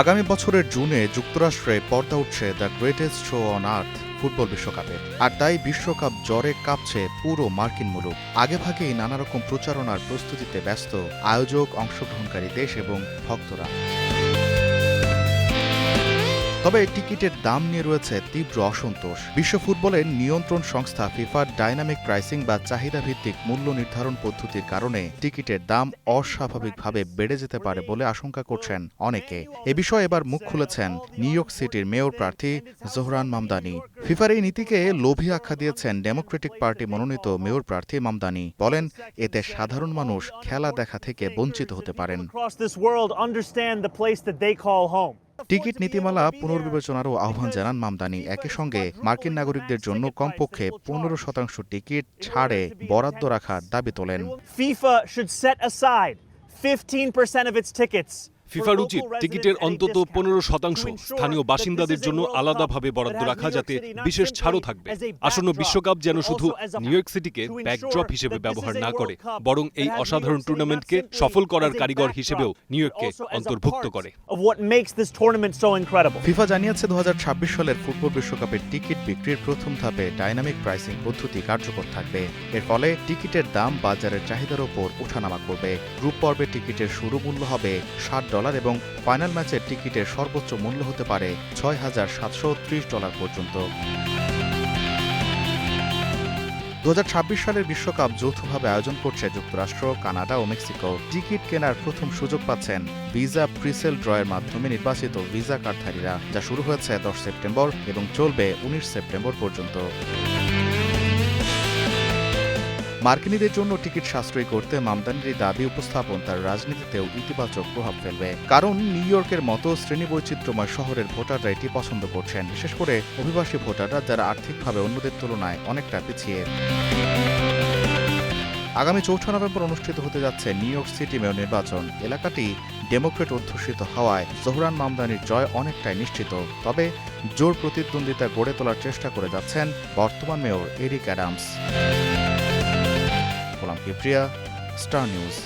আগামী বছরের জুনে যুক্তরাষ্ট্রে পর্দা উঠছে the greatest show on earth football বিশ্বকাপে। আর তাই বিশ্বকাপ জ্বরে কাঁপছে পুরো মার্কিন মুলুক। আগেভাগেই নানা রকম প্রচারণার প্রস্তুতিতে ব্যস্ত আয়োজক, অংশগ্রহণকারী দেশ এবং ভক্তরা। তবে টিকিটের দাম নিয়ে রয়েছে তীব্র অসন্তোষ। বিশ্ব ফুটবলের নিয়ন্ত্রণ সংস্থা ফিফার ডাইনামিক প্রাইসিং বা চাহিদা ভিত্তিক মূল্য নির্ধারণ পদ্ধতির কারণে টিকিটের দাম অস্বাভাবিকভাবে বেড়ে যেতে পারে বলে আশঙ্কা করছেন অনেকে। এ বিষয়ে এবার মুখ খুলেছেন নিউ ইয়র্ক সিটির মেয়র প্রার্থী জোহরান মামদানি। ফিফার এই নীতিকে লোভী আখ্যা দিয়েছেন ডেমোক্রেটিক পার্টি মনোনীত মেয়র প্রার্থী মামদানি। বলেন, এতে সাধারণ মানুষ খেলা দেখা থেকে বঞ্চিত হতে পারেন। টিকিট নীতিমালা পুনর্বিবেচনারও আহ্বান জানান মামদানি। একই সঙ্গে মার্কিন নাগরিকদের জন্য কমপক্ষে পনেরো শতাংশ টিকিট ছাড়ে বরাদ্দ রাখার দাবি তোলেন। FIFA should set aside 15% of ফিফার উচিত টিকিটের অন্তত পনেরো শতাংশ। স্থানীয় বাসিন্দাদের জন্য আলাদাভাবে বরাদ্দ রাখা যাতে বিশেষ ছাড়ও থাকবে। আসন্ন বিশ্বকাপ যেন শুধু নিউ ইয়র্ক সিটিকে ব্যাকড্রপ হিসেবে ব্যবহার না করে বরং এই অসাধারণ টুর্নামেন্টকে সফল করার কারিগর হিসেবেও নিউ ইয়র্ককে অন্তর্ভুক্ত করে. ফিফা জানিয়েছে দু হাজার ছাব্বিশ সালের ফুটবল বিশ্বকাপের টিকিট বিক্রির প্রথম ধাপে ডাইনামিক প্রাইসিং পদ্ধতি কার্যকর থাকবে। এর ফলে টিকিটের দাম বাজারের চাহিদার ওপর ওঠানামা করবে। গ্রুপ পর্বে টিকিটের শুরু মূল্য হবে ষাট ডলার। এবং ফাইনাল ম্যাচের টিকিটের সর্বোচ্চ মূল্য হতে পারে ছয় হাজার সাতশো ত্রিশ ডলার পর্যন্ত। দু হাজার ছাব্বিশ সালের বিশ্বকাপ যৌথভাবে আয়োজন করছে যুক্তরাষ্ট্র, কানাডা ও মেক্সিকো। টিকিট কেনার প্রথম সুযোগ পাচ্ছেন ভিসা প্রিসেল ড্রয়ের মাধ্যমে নির্বাচিত ভিসা কার্ডধারীরা যা শুরু হয়েছে দশ সেপ্টেম্বর এবং চলবে উনিশ সেপ্টেম্বর পর্যন্ত। মার্কিনীদের জন্য টিকিট সাশ্রয়ী করতে মামদানির দাবি উপস্থাপন তার রাজনীতিতেও ইতিবাচক প্রভাব ফেলবে। কারণ নিউ ইয়র্কের মতো শ্রেণি বৈচিত্র্যময় শহরের ভোটাররা এটি পছন্দ করছেন। বিশেষ করে অভিবাসী ভোটাররা যারা আর্থিকভাবে অন্যদের তুলনায় অনেকটা পিছিয়ে। আগামী চৌঠা নভেম্বর অনুষ্ঠিত হতে যাচ্ছে নিউ ইয়র্ক সিটি মেয়র নির্বাচন। এলাকাটি ডেমোক্রেট অধ্যুষিত হওয়ায় জোহরান মামদানির জয় অনেকটাই নিশ্চিত। তবে জোর প্রতিদ্বন্দ্বিতা গড়ে তোলার চেষ্টা করে যাচ্ছেন বর্তমান mayor Eric Adams. Golam Kibria Star News